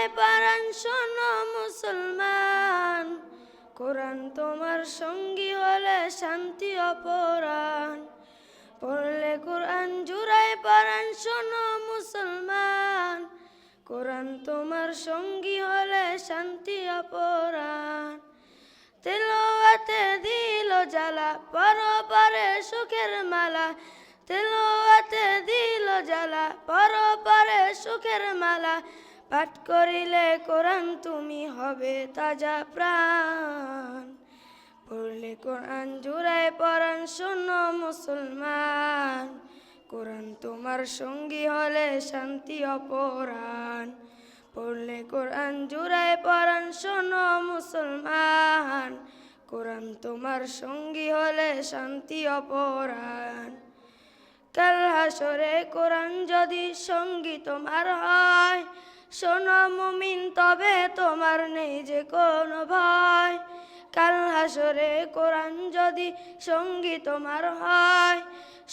জুড়াই Parana, শোনো মুসলমান। কোরআন তোমার সঙ্গী হলে শান্তি অপরাণ। পড়লে কোরআন জুড়াই পারান, শোনো মুসলমান। কোরআন তোমার সঙ্গী হলে শান্তি অপরাণ। তেলোয়াতে দিল জ্বালা, পরপারে সুখের মালা। তেলোয়াতে দিল জ্বালা, পরপারে সুখের মালা। পাঠ করিলে কোরআন তুমি হবে তাজা প্রাণ। পড়লে কোরআন জুড়ায় পরাণ শোনো মুসলমান। কোরআন তোমার সঙ্গী হলে শান্তি অপরাণ। পড়লে কোরআন জুড়ায় পরাণ শোনো মুসলমান। কোরআন তোমার সঙ্গী হলে শান্তি অপরাণ। কাল হাসরে কোরআন যদি সঙ্গী তোমার হয় শোনো মুমিন, তবে তোমার নেই যে কোনো ভয়। কাল হাসরে কোরআন যদি সঙ্গী তোমার হয়,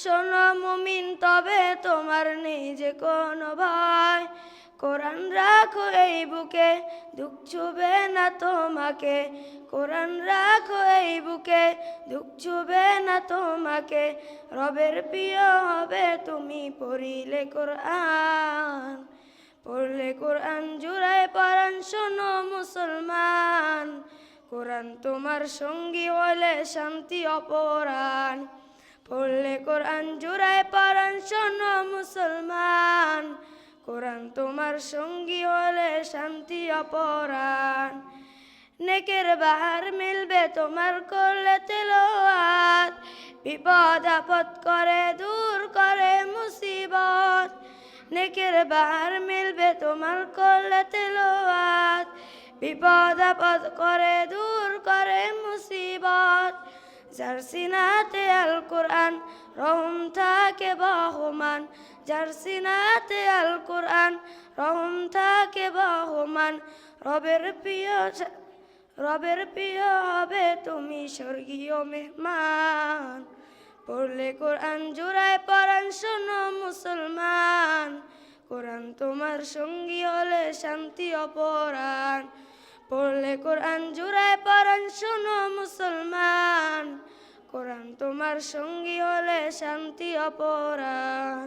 শোনো মুমিন, তবে তোমার নেই যে কোনো ভয়। কোরআন রাখো এই বুকে, দুঃখ ছুবে না তোমাকে। কোরআন রাখো এই বুকে, দুঃখ ছুবে না তোমাকে। রবের প্রিয় হবে তুমি পড়িলে কোরআন। পড়লে কোরআন জুড়ায় পরাণ শোনো মুসলমান। কোরআন তোমার সঙ্গী হলে শান্তি অপরাণ। পড়লে কোরআন জুড়ায় পরাণ শোনো মুসলমান। কোরআন তোমার সঙ্গী হলে শান্তি অপরাণ। নেকের বাহার মিলবে তোমার করলে তেলোয়াত। বিপদ আপদ করে, দূর করে মুসিবত নেকের বাহার মিলবে তোমার করলে তেলোয়াত। বিপদ আপদ করে, দূর করে মুসিবত। যার সিনাতে আল কোরআন, রহম থাকে বহমান। যার আল কোরআন, রহম থাকে বহমান। রবের প্রিয় রবের প্রিয় হবে তুমি স্বর্গীয় মেহমান। পড়লে কোরআন জোড়ায় পরাণ শোনো মুসলমান। তোমার সঙ্গী হলে শান্তি অপরাণ। পড়লে কোরআন জুড়ে পরাণ শোনো মুসলমান। কোরআন তোমার সঙ্গী হলে শান্তি অপরাণ।